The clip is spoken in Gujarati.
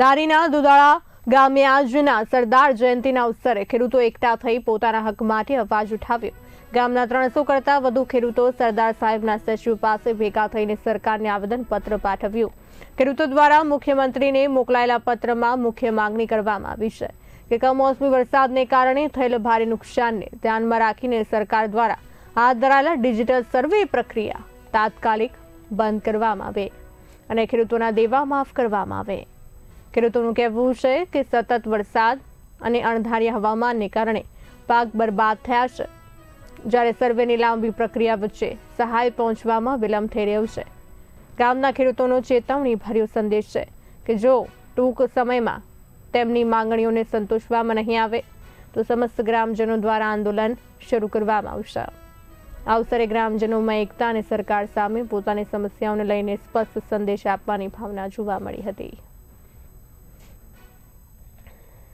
ધારીના દુધાળા ગામે આજના સરદાર જયંતિના અવસરે ખેડૂતો એકઠા થઈ પોતાના હક માટે અવાજ ઉઠાવ્યો. ગામના ત્રણસો કરતા વધુ ખેડૂતો સરદાર સાહેબના સચિવ પાસે ભેગા થઈને સરકારને આવેદનપત્ર પાઠવ્યું. ખેડૂતો દ્વારા મુખ્યમંત્રીને મોકલાયેલા પત્રમાં મુખ્ય માંગણી કરવામાં આવી છે કે કમોસમી વરસાદને કારણે થયેલ ભારે નુકસાનને ધ્યાનમાં રાખીને સરકાર દ્વારા હાથ ધરાયેલા ડિજિટલ સર્વે પ્રક્રિયા તાત્કાલિક બંધ કરવામાં આવે અને ખેડૂતોના દેવા માફ કરવામાં આવે. ખેડૂતોનું કહેવું છે કે સતત વરસાદ અને અણધાર્યા હવામાનને કારણે પાક બરબાદ થયા છે. જ્યારે સર્વેની લાંબી પ્રક્રિયા વચ્ચે સહાય પહોંચવામાં વિલંબ થઈ રહ્યો છે. ગામના ખેડૂતોનો ચેતવણી ભર્યો સંદેશ છે કે જો ટૂંક સમયમાં તેમની માંગણીઓને સંતોષવામાં નહીં આવે, તો સમસ્ત ગ્રામજનો દ્વારા આંદોલન શરૂ કરવામાં આવશે. અવસરે ગ્રામજનોમાં એકતા અને સરકાર સામે પોતાની સમસ્યાઓને લઈને સ્પષ્ટ સંદેશ આપવાની ભાવના જોવા મળી હતી.